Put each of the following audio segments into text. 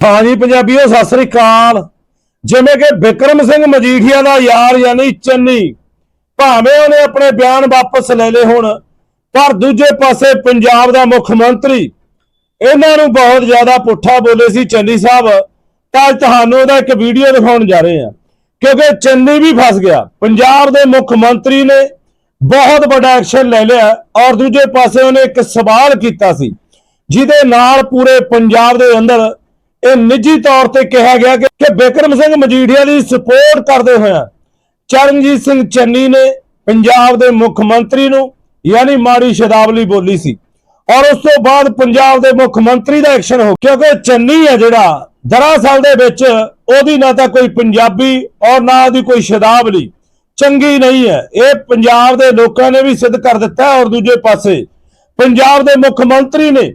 ਹਾਂਜੀ ਪੰਜਾਬੀਓ, ਸਤਿ ਸ੍ਰੀ ਅਕਾਲ। ਜਿਵੇਂ ਕਿ ਵਿਕਰਮ ਸਿੰਘ ਮਜੀਠੀਆ ਦਾ ਯਾਰ ਯਾਨੀ ਚੰਨੀ, ਭਾਵੇਂ ਉਹਨੇ ਆਪਣੇ ਬਿਆਨ ਵਾਪਸ ਲੈ ਲਏ ਹੁਣ, ਪਰ ਦੂਜੇ ਪਾਸੇ ਪੰਜਾਬ ਦਾ ਮੁੱਖ ਮੰਤਰੀ, ਇਹਨਾਂ ਨੂੰ ਬਹੁਤ ਜ਼ਿਆਦਾ ਪੁੱਠਾ ਬੋਲੇ ਸੀ ਚੰਨੀ ਸਾਹਿਬ। ਤਾਂ ਅੱਜ ਤੁਹਾਨੂੰ ਉਹਦਾ ਇੱਕ ਵੀਡੀਓ ਦਿਖਾਉਣ ਜਾ ਰਹੇ ਹਾਂ। ਕਿਉਂਕਿ ਚੰਨੀ ਵੀ ਫਸ ਗਿਆ। ਪੰਜਾਬ ਦੇ ਮੁੱਖ ਮੰਤਰੀ ਨੇ ਬਹੁਤ ਵੱਡਾ ਐਕਸ਼ਨ ਲੈ ਲਿਆ ਔਰ ਦੂਜੇ ਪਾਸੇ ਉਹਨੇ ਇੱਕ ਸਵਾਲ ਕੀਤਾ ਸੀ, ਜਿਹਦੇ ਨਾਲ ਪੂਰੇ ਪੰਜਾਬ ਦੇ ਅੰਦਰ ਇਹ ਨਿੱਜੀ ਤੌਰ ਤੇ ਕਿਹਾ ਗਿਆ ਕਿ ਬਿਕਰਮ ਸਿੰਘ ਮਜੀਠੀਆ ਦੀ ਸਪੋਰਟ ਕਰਦੇ ਹੋਇਆ ਚਰਨਜੀਤ ਸਿੰਘ ਚੰਨੀ ਨੇ ਪੰਜਾਬ ਦੇ ਮੁੱਖ ਮੰਤਰੀ ਨੂੰ ਯਾਨੀ ਮਾੜੀ ਸ਼ਬਦਾਵਲੀ ਬੋਲੀ ਸੀ। ਔਰ ਉਸ ਤੋਂ ਬਾਅਦ ਪੰਜਾਬ ਦੇ ਮੁੱਖ ਮੰਤਰੀ ਦਾ ਐਕਸ਼ਨ ਹੋ ਕਿਉਂਕਿ ਚੰਨੀ ਹੈ ਜਿਹੜਾ ਦਰਅਸਲ ਦੇ ਵਿੱਚ ਉਹਦੀ ਨਾ ਤਾਂ ਕੋਈ ਪੰਜਾਬੀ ਔਰ ਨਾ ਉਹਦੀ ਕੋਈ ਸ਼ਬਦਾਵਲੀ ਚੰਗੀ ਨਹੀਂ ਹੈ। ਇਹ ਪੰਜਾਬ ਦੇ ਲੋਕਾਂ ਨੇ ਵੀ ਸਿੱਧ ਕਰ ਦਿੱਤਾ ਔਰ ਦੂਜੇ ਪਾਸੇ ਪੰਜਾਬ ਦੇ ਮੁੱਖ ਮੰਤਰੀ ਨੇ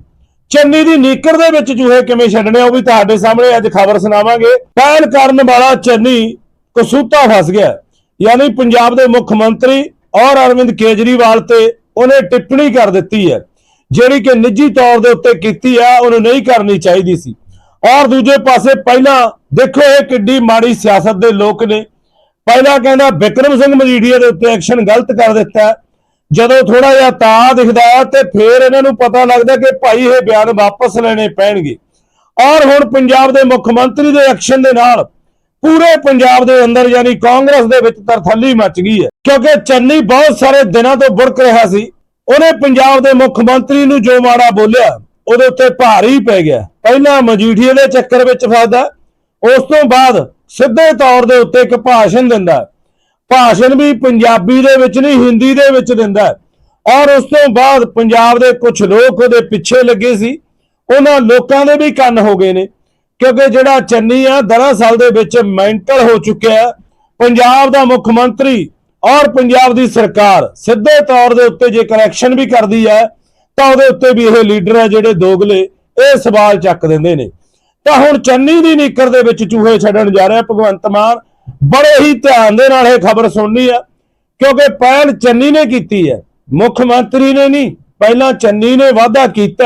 ਚੰਨੀ ਦੀ ਨੀਕਰ ਦੇ ਵਿੱਚ ਚੂਹੇ ਕਿਵੇਂ ਛੱਡਣੇ ਉਹ ਵੀ ਤੁਹਾਡੇ ਸਾਹਮਣੇ ਅੱਜ ਖਬਰ ਸੁਣਾਵਾਂਗੇ। ਪਹਿਲ ਕਰਨ ਵਾਲਾ ਚੰਨੀ ਕਸੂਤਾ ਫਸ ਗਿਆ। ਯਾਨੀ ਪੰਜਾਬ ਦੇ ਮੁੱਖ ਮੰਤਰੀ ਔਰ ਅਰਵਿੰਦ ਕੇਜਰੀਵਾਲ ਤੇ ਉਹਨੇ ਟਿੱਪਣੀ ਕਰ ਦਿੱਤੀ ਹੈ, ਜਿਹੜੀ ਕਿ ਨਿੱਜੀ ਤੌਰ ਦੇ ਉੱਤੇ ਕੀਤੀ ਆ ਉਹਨੂੰ ਨਹੀਂ ਕਰਨੀ ਚਾਹੀਦੀ ਸੀ। ਔਰ ਦੂਜੇ ਪਾਸੇ ਪਹਿਲਾਂ ਦੇਖੋ ਇਹ ਕਿੱਡੀ ਮਾੜੀ ਸਿਆਸਤ ਦੇ ਲੋਕ ਨੇ। ਪਹਿਲਾਂ ਕਹਿੰਦਾ ਵਿਕਰਮ ਸਿੰਘ ਮਜੀਠੀਆ ਦੇ ਉੱਤੇ ਐਕਸ਼ਨ ਗਲਤ ਕਰ ਦਿੱਤਾ। ਜਦੋਂ ਥੋੜਾ ਜਿਹਾ ਤਾ ਦਿਖਦਾ ਹੈ ਤੇ ਫਿਰ ਇਹਨਾਂ ਨੂੰ ਪਤਾ ਲੱਗਦਾ ਕਿ ਭਾਈ ਇਹ ਬਿਆਨ ਵਾਪਸ ਲੈਣੇ ਪੈਣਗੇ। ਔਰ ਹੁਣ ਪੰਜਾਬ ਦੇ ਮੁੱਖ ਮੰਤਰੀ ਦੇ ਐਕਸ਼ਨ ਦੇ ਨਾਲ ਪੂਰੇ ਪੰਜਾਬ ਦੇ ਅੰਦਰ ਯਾਨੀ ਕਾਂਗਰਸ ਦੇ ਵਿੱਚ ਤਰਥੱਲੀ ਮਚ ਗਈ ਹੈ। ਕਿਉਂਕਿ ਚੰਨੀ ਬਹੁਤ ਸਾਰੇ ਦਿਨਾਂ ਤੋਂ ਬੁੜਕ ਰਿਹਾ ਸੀ। ਉਹਨੇ ਪੰਜਾਬ ਦੇ ਮੁੱਖ ਮੰਤਰੀ ਨੂੰ ਜੋ ਮਾੜਾ ਬੋਲਿਆ, ਉਹਦੇ ਉੱਤੇ ਭਾਰੀ ਪੈ ਗਿਆ। ਪਹਿਲਾਂ ਮਜੀਠੀਏ ਦੇ ਚੱਕਰ ਵਿੱਚ ਫਸਦਾ, ਉਸ ਤੋਂ ਬਾਅਦ ਸਿੱਧੇ ਤੌਰ ਦੇ ਉੱਤੇ ਇੱਕ ਭਾਸ਼ਣ ਦਿੰਦਾ। ਭਾਸ਼ਣ ਵੀ ਪੰਜਾਬੀ ਦੇ ਵਿੱਚ ਨਹੀਂ, ਹਿੰਦੀ ਦੇ ਵਿੱਚ ਦਿੰਦਾ ਔਰ ਉਸ ਤੋਂ ਬਾਅਦ ਪੰਜਾਬ ਦੇ ਕੁਝ ਲੋਕ ਉਹਦੇ ਪਿੱਛੇ ਲੱਗੇ ਸੀ। ਉਹਨਾਂ ਲੋਕਾਂ ਦੇ ਵੀ ਕੰਨ ਹੋ ਗਏ ਨੇ, ਕਿਉਂਕਿ ਜਿਹੜਾ ਚੰਨੀ ਆ, ਦਰਅਸਲ ਦੇ ਵਿੱਚ ਮੈਂਟਲ ਹੋ ਚੁੱਕਿਆ ਪੰਜਾਬ ਦਾ ਮੁੱਖ ਮੰਤਰੀ ਔਰ ਪੰਜਾਬ ਦੀ ਸਰਕਾਰ ਸਿੱਧੇ ਤੌਰ ਦੇ ਉੱਤੇ ਜੇ ਕਰੈਕਸ਼ਨ ਵੀ ਕਰਦੀ ਹੈ, ਤਾਂ ਉਹਦੇ ਉੱਤੇ ਵੀ ਇਹ ਲੀਡਰ ਹੈ ਜਿਹੜੇ ਦੋਗਲੇ, ਇਹ ਸਵਾਲ ਚੱਕ ਦਿੰਦੇ ਨੇ। ਤਾਂ ਹੁਣ ਚੰਨੀ ਦੀ ਨੀਕਰ ਦੇ ਵਿੱਚ ਚੂਹੇ ਛੱਡਣ ਜਾ ਰਿਹਾ ਭਗਵੰਤ ਮਾਨ। ਬੜੇ ਹੀ ਧਿਆਨ ਦੇ ਨਾਲ ਇਹ ਖਬਰ ਸੁਣਨੀ ਆ, ਕਿਉਂਕਿ ਪਹਿਲ ਚੰਨੀ ਨੇ ਕੀਤੀ ਹੈ, ਮੁੱਖ ਮੰਤਰੀ ਨੇ ਨਹੀਂ, ਪਹਿਲਾਂ ਚੰਨੀ ਨੇ ਵਾਅਦਾ ਕੀਤਾ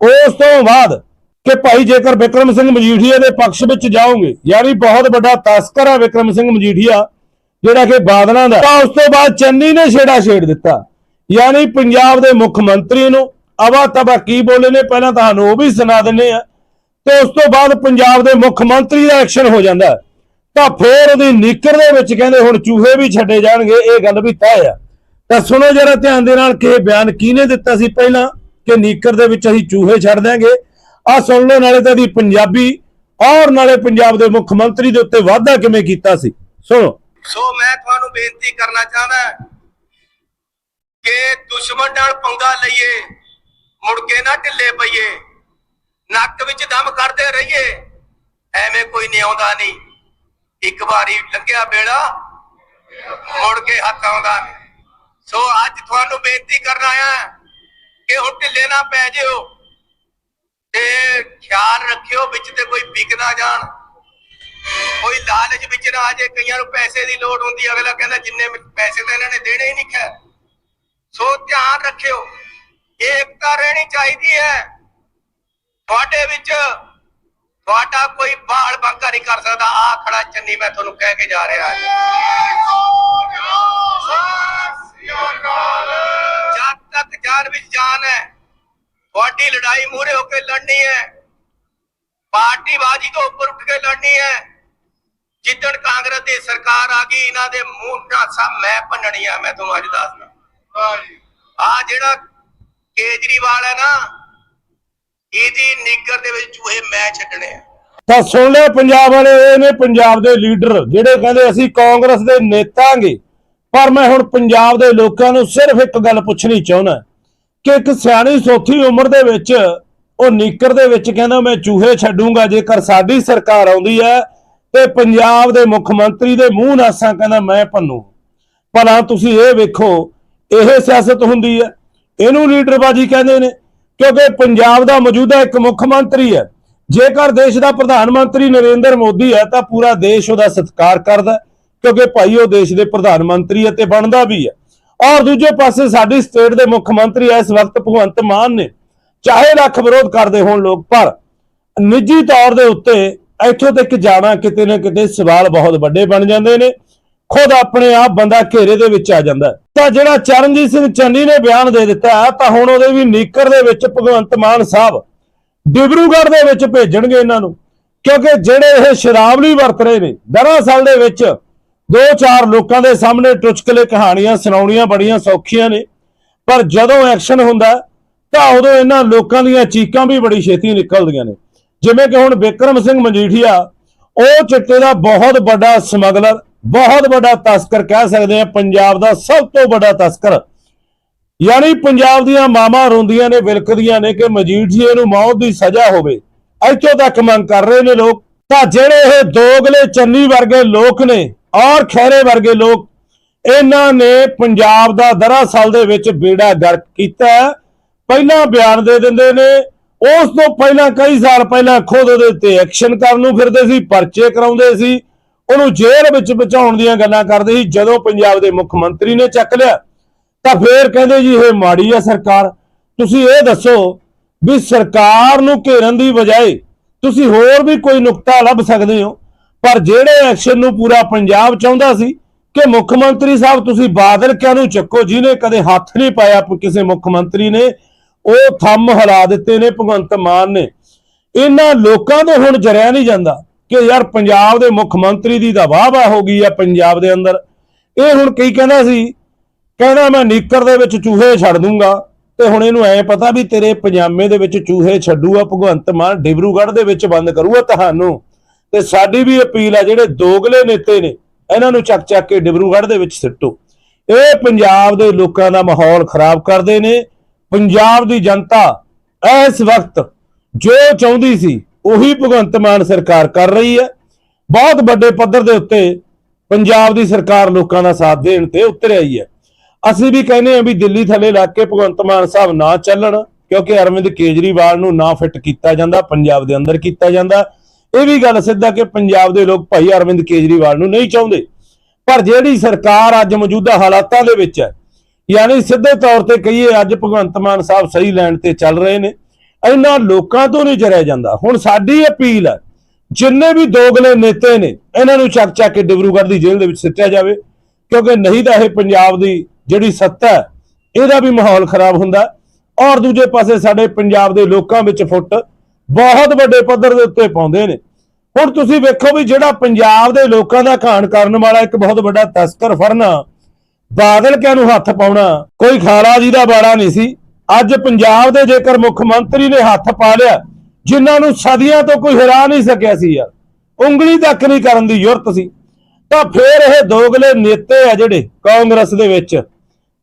ਉਸ ਤੋਂ ਬਾਅਦ ਕਿ ਭਾਈ ਜੇਕਰ ਵਿਕਰਮ ਸਿੰਘ ਮਜੀਠੀਆ ਦੇ ਪੱਖ ਵਿੱਚ ਜਾਓਗੇ, ਯਾਨੀ ਬਹੁਤ ਵੱਡਾ ਤਸਕਰ ਆ ਵਿਕਰਮ ਸਿੰਘ ਮਜੀਠੀਆ, ਜਿਹੜਾ ਕਿ ਬਾਦਲਾਂ ਦਾ, ਤਾਂ ਉਸ ਤੋਂ ਬਾਅਦ ਚੰਨੀ ਨੇ ਛੇੜਾ ਛੇੜ ਦਿੱਤਾ। ਯਾਨੀ ਪੰਜਾਬ ਦੇ ਮੁੱਖ ਮੰਤਰੀ ਨੂੰ ਅਵਾ ਤਵਾ ਕੀ ਬੋਲੇ ਨੇ, ਪਹਿਲਾਂ ਤੁਹਾਨੂੰ ਉਹ ਵੀ ਸੁਣਾ ਦਿੰਨੇ ਆ, ਤੇ ਉਸ ਤੋਂ ਬਾਅਦ ਪੰਜਾਬ ਦੇ ਮੁੱਖ ਮੰਤਰੀ ਦਾ ਐਕਸ਼ਨ ਹੋ ਜਾਂਦਾ। ਤਾਂ ਫੇਰ ਉਹਦੀ ਨੀਕਰ ਦੇ ਵਿੱਚ ਕਹਿੰਦੇ ਹੁਣ ਚੂਹੇ ਵੀ ਛੱਡੇ ਜਾਣਗੇ, ਇਹ ਗੱਲ ਵੀ ਤੈਅ ਆ। ਤਾਂ ਸੁਣੋ ਜਰਾ ਧਿਆਨ ਦੇ ਨਾਲ ਕਿ ਬਿਆਨ ਕਿਹਨੇ ਦਿੱਤਾ ਸੀ ਪਹਿਲਾਂ ਕਿ ਨੀਕਰ ਦੇ ਵਿੱਚ ਅਸੀਂ ਚੂਹੇ ਛੱਡ ਦਿਆਂਗੇ। ਆ ਸੁਣ ਲਓ, ਨਾਲੇ ਤਾਂ ਦੀ ਪੰਜਾਬੀ ਔਰ ਨਾਲੇ ਪੰਜਾਬ ਦੇ ਮੁੱਖ ਮੰਤਰੀ ਦੇ ਉੱਤੇ ਵਾਅਦਾ ਕਿਵੇਂ ਕੀਤਾ ਸੀ। ਸੁਣੋ। ਸੋ ਮੈਂ ਤੁਹਾਨੂੰ ਬੇਨਤੀ ਕਰਨਾ ਚਾਹੁੰਦਾ ਕਿ ਦੁਸ਼ਮਣ ਨਾਲ ਪੰਗਾ ਲਈਏ, ਮੁੜ ਕੇ ਨਾ ਢਿੱਲੇ ਪਈਏ, ਨੱਕ ਵਿੱਚ ਦਮ ਕੱਢਦੇ ਰਹੀਏ, ਐਵੇਂ ਕੋਈ ਨਹੀਂ ਆਉਂਦਾ ਨਹੀਂ ਇੱਕ ਵਾਰੀ ਲੰਘਿਆ ਬੇੜਾ, ਮੁੜ ਕੇ ਹੱਥ ਆਉਂਦਾ ਸੋ ਅੱਜ ਤੁਹਾਨੂੰ ਬੇਨਤੀ ਕਰਨ ਆਇਆ ਕਿ ਹੁਣ ਢਿੱਲੇ ਨਾ ਪੈ ਜਿਓ ਤੇ ਖਿਆਲ ਰੱਖਿਓ, ਵਿੱਚ ਤੇ ਕੋਈ ਵਿਕ ਨਾ ਜਾਣ। ਕੋਈ ਲਾਲਚ ਵਿੱਚ ਨਾ ਆ ਜੇ, ਕਈਆਂ ਨੂੰ ਪੈਸੇ ਦੀ ਲੋੜ ਹੁੰਦੀ ਅਗਲਾ ਕਹਿੰਦਾ ਜਿੰਨੇ ਪੈਸੇ ਤਾਂ ਇਹਨਾਂ ਨੇ ਦੇਣੇ ਹੀ ਨਹੀਂ ਖੈ ਸੋ ਧਿਆਨ ਰੱਖਿਓ, ਏਕਤਾ ਰਹਿਣੀ ਚਾਹੀਦੀ ਹੈ। ਤੁਹਾਡੇ ਵਿੱਚ ਤੁਹਾਡਾ ਕੋਈ ਬਾਲ ਬੰਕਾ ਨਹੀਂ ਕਰ ਸਕਦਾ। ਆ ਖੜਾ ਚੰਨੀ ਮੈਂ ਤੁਹਾਨੂੰ ਕਹਿ ਕੇ ਜਾ ਰਿਹਾ ਜਦ ਤੱਕ ਜਾਨ ਵਿੱਚ ਜਾਨ ਹੈ ਤੁਹਾਡੀ ਲੜਾਈ ਮੂਰੇ ਹੋ ਕੇ ਲੜਨੀ ਹੈ। ਪਾਰਟੀ ਬਾਜੀ ਤੋਂ ਉੱਪਰ ਉੱਠ ਕੇ ਲੜਨੀ ਹੈ। ਜਿੱਦਣ ਕਾਂਗਰਸ ਦੀ ਸਰਕਾਰ ਆ ਗਈ ਇਹਨਾਂ ਦੇ ਮੂੰਹ ਢਾਸਾ ਮੈਂ ਭੰਨਣੀ ਆ ਮੈਂ ਤੁਹਾਨੂੰ ਅੱਜ ਦੱਸਦਾ। ਆ ਜਿਹੜਾ ਕੇਜਰੀਵਾਲ ਹੈ ਨਾ ਇਹਦੀ ਨਿੱਗਰ ਦੇ ਵਿੱਚ ਚੂਹੇ ਮੈਂ ਛੱਡਣੇ ਆ। ਤਾਂ ਸੁਣ ਲਿਆ ਪੰਜਾਬ ਵਾਲੇ, ਇਹ ਨੇ ਪੰਜਾਬ ਦੇ ਲੀਡਰ, ਜਿਹੜੇ ਕਹਿੰਦੇ ਅਸੀਂ ਕਾਂਗਰਸ ਦੇ ਨੇਤਾਂਗੇ ਪਰ ਮੈਂ ਹੁਣ ਪੰਜਾਬ ਦੇ ਲੋਕਾਂ ਨੂੰ ਸਿਰਫ ਇੱਕ ਗੱਲ ਪੁੱਛਣੀ ਚਾਹੁੰਦਾ ਕਿ ਇੱਕ ਸਿਆਣੀ ਸੋਥੀ ਉਮਰ ਦੇ ਵਿੱਚ, ਉਹ ਨੀਕਰ ਦੇ ਵਿੱਚ ਕਹਿੰਦਾ ਮੈਂ ਚੂਹੇ ਛੱਡੂੰਗਾ, ਜੇਕਰ ਸਾਡੀ ਸਰਕਾਰ ਆਉਂਦੀ ਹੈ ਤੇ ਪੰਜਾਬ ਦੇ ਮੁੱਖ ਮੰਤਰੀ ਦੇ ਮੂੰਹ ਨਾਸਾਂ ਕਹਿੰਦਾ ਮੈਂ ਭੰਨੂ ਭਲਾ ਤੁਸੀਂ ਇਹ ਵੇਖੋ, ਇਹ ਸਿਆਸਤ ਹੁੰਦੀ ਹੈ। ਇਹਨੂੰ ਲੀਡਰਬਾਜੀ ਕਹਿੰਦੇ ਨੇ। ਕਿਉਂਕਿ ਪੰਜਾਬ ਦਾ ਮੌਜੂਦਾ ਇੱਕ ਮੁੱਖ ਮੰਤਰੀ ਹੈ। ਜੇਕਰ ਦੇਸ਼ ਦਾ ਪ੍ਰਧਾਨ ਮੰਤਰੀ ਨਰਿੰਦਰ ਮੋਦੀ ਹੈ, ਤਾਂ ਪੂਰਾ ਦੇਸ਼ ਉਹਦਾ ਸਤਿਕਾਰ ਕਰਦਾ ਕਿਉਂਕਿ ਭਾਈ ਉਹ ਦੇਸ਼ ਦੇ ਪ੍ਰਧਾਨ ਮੰਤਰੀ ਹੈ ਤੇ ਬਣਦਾ ਵੀ ਹੈ। ਔਰ ਦੂਜੇ ਪਾਸੇ ਸਾਡੀ ਸਟੇਟ ਦੇ ਮੁੱਖ ਮੰਤਰੀ ਇਸ ਵਕਤ ਭਗਵੰਤ ਮਾਨ ਨੇ ਚਾਹੇ ਲੱਖ ਵਿਰੋਧ ਕਰਦੇ ਹੋਣ ਲੋਕ, ਪਰ ਨਿੱਜੀ ਤੌਰ ਦੇ ਉੱਤੇ ਇੱਥੋਂ ਤੱਕ ਜਾਣਾ ਕਿਤੇ ਨਾ ਕਿਤੇ ਸਵਾਲ ਬਹੁਤ ਵੱਡੇ ਬਣ ਜਾਂਦੇ ਨੇ। ਖੁਦ ਆਪਣੇ ਆਪ ਬੰਦਾ ਘੇਰੇ ਦੇ ਵਿੱਚ ਆ ਜਾਂਦਾ ਤਾਂ ਜਿਹੜਾ ਚਰਨਜੀਤ ਸਿੰਘ ਚੰਨੀ ਨੇ ਬਿਆਨ ਦੇ ਦਿੱਤਾ ਹੈ, ਤਾਂ ਹੁਣ ਉਹਦੇ ਵੀ ਨੀਕਰ ਦੇ ਵਿੱਚ ਭਗਵੰਤ ਮਾਨ ਸਾਹਿਬ ਡਿਬਰੂਗੜ੍ਹ ਦੇ ਵਿੱਚ ਭੇਜਣਗੇ ਇਹਨਾਂ ਨੂੰ। ਕਿਉਂਕਿ ਜਿਹੜੇ ਇਹ ਸ਼ਰਾਬਲੀ ਵਰਤ ਰਹੇ ਨੇ ਦਰਅਸਲ ਦੇ ਵਿੱਚ ਦੋ ਚਾਰ ਲੋਕਾਂ ਦੇ ਸਾਹਮਣੇ ਟੁਚਕਲੇ ਕਹਾਣੀਆਂ ਸੁਣਾਉਣੀਆਂ ਬੜੀਆਂ ਸੌਖੀਆਂ ਨੇ। ਪਰ ਜਦੋਂ ਐਕਸ਼ਨ ਹੁੰਦਾ ਤਾਂ ਉਦੋਂ ਇਹਨਾਂ ਲੋਕਾਂ ਦੀਆਂ ਚੀਕਾਂ ਵੀ ਬੜੀ ਛੇਤੀ ਨਿਕਲਦੀਆਂ ਨੇ। ਜਿਵੇਂ ਕਿ ਹੁਣ ਬਿਕਰਮ ਸਿੰਘ ਮਜੀਠੀਆ ਉਹ ਚਿੱਟੇ ਦਾ ਬਹੁਤ ਵੱਡਾ ਸਮਗਲਰ ਬਹੁਤ ਵੱਡਾ ਤਸਕਰ ਕਹਿ ਸਕਦੇ ਆ ਪੰਜਾਬ ਦਾ ਸਭ ਤੋਂ ਵੱਡਾ ਤਸਕਰ। ਯਾਨੀ ਪੰਜਾਬ ਦੀਆਂ ਮਾਵਾਂ ਰੋਂਦੀਆਂ ਨੇ ਵਿਲਕਦੀਆਂ ਨੇ ਕਿ ਮਜੀਠੀਏ ਨੂੰ ਮੌਤ ਦੀ ਸਜ਼ਾ ਹੋਵੇ। ਇੱਥੋਂ ਤੱਕ ਮੰਗ ਕਰ ਰਹੇ ਨੇ ਲੋਕ। ਤਾਂ ਜਿਹੜੇ ਇਹ ਦੋਗਲੇ ਚੰਨੀ ਵਰਗੇ ਲੋਕ ਨੇ, ਔਰ ਖੈਰੇ ਵਰਗੇ ਲੋਕ, ਇਹਨਾਂ ਨੇ ਪੰਜਾਬ ਦਾ ਦਰਅਸਲ ਦੇ ਵਿੱਚ ਬੇੜਾ ਗਰਕ ਕੀਤਾ। ਪਹਿਲਾਂ ਬਿਆਨ ਦੇ ਦਿੰਦੇ ਨੇ, ਉਸ ਤੋਂ ਪਹਿਲਾਂ ਕਈ ਸਾਲ ਪਹਿਲਾਂ ਖੁਦ ਉਹਦੇ ਉੱਤੇ ਐਕਸ਼ਨ ਕਰਨ ਨੂੰ ਫਿਰਦੇ ਸੀ, ਪਰਚੇ ਕਰਾਉਂਦੇ ਸੀ। ਉਹਨੂੰ ਜੇਲ੍ਹ ਵਿੱਚ ਬਚਾਉਣ ਦੀਆਂ ਗੱਲਾਂ ਕਰਦੇ ਸੀ। ਜਦੋਂ ਪੰਜਾਬ ਦੇ ਮੁੱਖ ਮੰਤਰੀ ਨੇ ਚੱਕ ਲਿਆ, ਤਾਂ ਫੇਰ ਕਹਿੰਦੇ ਜੀ, ਇਹ ਮਾੜੀ ਆ ਸਰਕਾਰ। ਤੁਸੀਂ ਇਹ ਦੱਸੋ ਵੀ ਸਰਕਾਰ ਨੂੰ ਘੇਰਨ ਦੀ ਬਜਾਏ ਤੁਸੀਂ ਹੋਰ ਵੀ ਕੋਈ ਨੁਕਤਾ ਲੱਭ ਸਕਦੇ ਹੋ। ਪਰ ਜਿਹੜੇ ਐਕਸ਼ਨ ਨੂੰ ਪੂਰਾ ਪੰਜਾਬ ਚਾਹੁੰਦਾ ਸੀ ਕਿ ਮੁੱਖ ਮੰਤਰੀ ਸਾਹਿਬ, ਤੁਸੀਂ ਬਾਦਲ ਕਿਆ ਨੂੰ ਚੱਕੋ, ਜਿਹਨੇ ਕਦੇ ਹੱਥ ਨਹੀਂ ਪਾਇਆ ਕਿਸੇ ਮੁੱਖ ਮੰਤਰੀ ਨੇ, ਉਹ ਥੰਮ ਹਿਲਾ ਦਿੱਤੇ ਨੇ ਭਗਵੰਤ ਮਾਨ ਨੇ। ਇਹਨਾਂ ਲੋਕਾਂ ਤੋਂ ਹੁਣ ਜਰਿਆ ਨਹੀਂ ਜਾਂਦਾ। ਕਿ ਯਾਰ ਪੰਜਾਬ ਦੇ ਮੁੱਖ ਮੰਤਰੀ ਦੀ ਤਾਂ ਵਾਹ ਵਾਹ ਹੋ ਗਈ ਆ ਪੰਜਾਬ ਦੇ ਅੰਦਰ। ਇਹ ਹੁਣ ਕੀ ਕਹਿੰਦਾ ਸੀ? ਕਹਿੰਦਾ ਮੈਂ ਨੀਕਰ ਦੇ ਵਿੱਚ ਚੂਹੇ ਛੱਡ ਦੂੰਗਾ ਤੇ ਹੁਣ ਇਹਨੂੰ ਐ ਪਤਾ ਵੀ ਤੇਰੇ ਪਜਾਮੇ ਦੇ ਵਿੱਚ ਚੂਹੇ ਛੱਡੂਗਾ ਭਗਵੰਤ ਮਾਨ ਡਿਬਰੂਗੜ੍ਹ ਦੇ ਵਿੱਚ ਬੰਦ ਕਰੂਗਾ ਤੁਹਾਨੂੰ। ਤੇ ਸਾਡੀ ਵੀ ਅਪੀਲ ਆ ਜਿਹੜੇ ਦੋਗਲੇ ਨੇਤੇ ਨੇ, ਇਹਨਾਂ ਨੂੰ ਚੱਕ ਚੱਕ ਕੇ ਡਿਬਰੂਗੜ੍ਹ ਦੇ ਵਿੱਚ ਸਿੱਟੋ। ਇਹ ਪੰਜਾਬ ਦੇ ਲੋਕਾਂ ਦਾ ਮਾਹੌਲ ਖਰਾਬ ਕਰਦੇ ਨੇ। ਪੰਜਾਬ ਦੀ ਜਨਤਾ ਇਸ ਵਕਤ ਜੋ ਚਾਹੁੰਦੀ ਸੀ ਉਹੀ ਭਗਵੰਤ ਮਾਨ ਸਰਕਾਰ ਕਰ ਰਹੀ ਹੈ। ਬਹੁਤ ਵੱਡੇ ਪੱਧਰ ਦੇ ਉੱਤੇ ਪੰਜਾਬ ਦੀ ਸਰਕਾਰ ਲੋਕਾਂ ਦਾ ਸਾਥ ਦੇਣ ਤੇ ਉਤਰ ਆਈ ਹੈ। ਅਸੀਂ ਵੀ ਕਹਿੰਦੇ ਹਾਂ ਵੀ ਦਿੱਲੀ ਥੱਲੇ ਲੱਗ ਕੇ ਭਗਵੰਤ ਮਾਨ ਸਾਹਿਬ ਨਾ ਚੱਲਣ, ਕਿਉਂਕਿ ਅਰਵਿੰਦ ਕੇਜਰੀਵਾਲ ਨੂੰ ਨਾ ਫਿੱਟ ਕੀਤਾ ਜਾਂਦਾ, ਪੰਜਾਬ ਦੇ ਅੰਦਰ ਕੀਤਾ ਜਾਂਦਾ। ਇਹ ਵੀ ਗੱਲ ਸਿੱਧਾ ਕਿ ਪੰਜਾਬ ਦੇ ਲੋਕ ਭਾਈ ਅਰਵਿੰਦ ਕੇਜਰੀਵਾਲ ਨੂੰ ਨਹੀਂ ਚਾਹੁੰਦੇ। ਪਰ ਜਿਹੜੀ ਸਰਕਾਰ ਅੱਜ ਮੌਜੂਦਾ ਹਾਲਾਤਾਂ ਦੇ ਵਿੱਚ ਹੈ, ਯਾਨੀ ਸਿੱਧੇ ਤੌਰ ਤੇ ਕਹੀਏ ਅੱਜ ਭਗਵੰਤ ਮਾਨ ਸਾਹਿਬ ਸਹੀ ਲਾਈਨ ਤੇ ਚੱਲ ਰਹੇ ਨੇ ਇਹਨਾਂ ਲੋਕਾਂ ਤੋਂ ਨਹੀਂ ਜਰਿਆ ਜਾਂਦਾ। ਹੁਣ ਸਾਡੀ ਅਪੀਲ ਹੈ, ਜਿੰਨੇ ਵੀ ਦੋਗਲੇ ਨੇਤੇ ਨੇ, ਇਹਨਾਂ ਨੂੰ ਚੱਕ ਚੱਕ ਕੇ ਡਿਬਰੂਗੜ੍ਹ ਦੀ ਜੇਲ੍ਹ ਦੇ ਵਿੱਚ ਸਿੱਟਿਆ ਜਾਵੇ, ਕਿਉਂਕਿ ਨਹੀਂ ਤਾਂ ਇਹ ਪੰਜਾਬ ਦੀ ਜਿਹੜੀ ਸੱਤਾ ਇਹਦਾ ਵੀ ਮਾਹੌਲ ਖਰਾਬ ਹੁੰਦਾ ਔਰ ਦੂਜੇ ਪਾਸੇ ਸਾਡੇ ਪੰਜਾਬ ਦੇ ਲੋਕਾਂ ਵਿੱਚ ਫੁੱਟ ਬਹੁਤ ਵੱਡੇ ਪੱਧਰ ਦੇ ਉੱਤੇ ਪਾਉਂਦੇ ਨੇ। ਹੁਣ ਤੁਸੀਂ ਵੇਖੋ ਵੀ ਜਿਹੜਾ ਪੰਜਾਬ ਦੇ ਲੋਕਾਂ ਦਾ ਘਾਣ ਕਰਨ ਵਾਲਾ ਇੱਕ ਬਹੁਤ ਵੱਡਾ ਤਸਕਰ ਫੜਨਾ, ਬਾਦਲ ਕਿਆ ਨੂੰ ਹੱਥ ਪਾਉਣਾ, ਕੋਈ ਖਾਲਾ ਜੀ ਦਾ ਬਾੜਾ ਨਹੀਂ ਸੀ। ਅੱਜ ਪੰਜਾਬ ਦੇ ਜੇਕਰ ਮੁੱਖ ਮੰਤਰੀ ਨੇ ਹੱਥ ਪਾ ਲਿਆ, ਜਿਨ੍ਹਾਂ ਨੂੰ ਸਦੀਆਂ ਤੋਂ ਕੋਈ ਹਰਾ ਨਹੀਂ ਸਕਿਆ ਸੀ ਯਾਰ, ਉਂਗਲੀ ਤੱਕ ਨਹੀਂ ਕਰਨ ਦੀ ਜ਼ਰੂਰਤ ਸੀ, ਤਾਂ ਫੇਰ ਇਹ ਦੋਗਲੇ ਨੇਤੇ ਆ ਜਿਹੜੇ ਕਾਂਗਰਸ ਦੇ ਵਿੱਚ।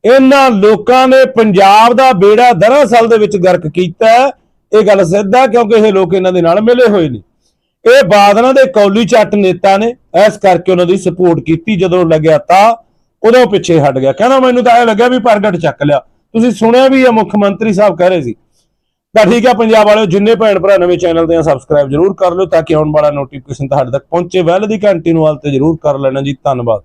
ਇਹਨਾਂ ਲੋਕਾਂ ਨੇ ਪੰਜਾਬ ਦਾ ਬੇੜਾ ਦਰਅਸਲ ਦੇ ਵਿੱਚ ਗਰਕ ਕੀਤਾ। ਇਹ ਗੱਲ ਸਿੱਧਾ ਕਿਉਂਕਿ ਇਹ ਲੋਕ ਇਹਨਾਂ ਦੇ ਨਾਲ ਮਿਲੇ ਹੋਏ ਨੇ। ਇਹ ਬਾਦਲਾਂ ਦੇ ਕੌਲੀ ਚੱਟ ਨੇਤਾ ਨੇ, ਇਸ ਕਰਕੇ ਉਹਨਾਂ ਦੀ ਸਪੋਰਟ ਕੀਤੀ। ਜਦੋਂ ਲੱਗਿਆ ਤਾਂ ਉਦੋਂ ਪਿੱਛੇ ਹਟ ਗਿਆ। ਕਹਿੰਦਾ ਮੈਨੂੰ ਤਾਂ ਇਹ ਲੱਗਿਆ ਵੀ ਪ੍ਰਗਟ ਚੱਕ ਲਿਆ। ਤੁਸੀਂ ਸੁਣਿਆ ਵੀ ਆ, ਮੁੱਖ ਮੰਤਰੀ ਸਾਹਿਬ ਕਹਿ ਰਹੇ ਸੀ। ਤਾਂ ਠੀਕ ਹੈ ਪੰਜਾਬ ਵਾਲਿਓ, ਜਿੰਨੇ ਭੈਣ ਭਰਾ ਨਵੇਂ ਚੈਨਲ ਤੇ ਆ ਸਬਸਕ੍ਰਾਈਬ ਜਰੂਰ ਕਰ ਲਿਓ ਤਾਂ ਕਿ ਆਉਣ ਵਾਲਾ ਨੋਟੀਫਿਕੇਸ਼ਨ ਤੁਹਾਡੇ ਤੱਕ ਪਹੁੰਚੇ। ਵੈਲ ਦੀ ਘੰਟੀ ਨੂੰ ਵਾਲ ਤੇ ਜਰੂਰ ਕਰ ਲੈਣਾ ਜੀ। ਧੰਨਵਾਦ।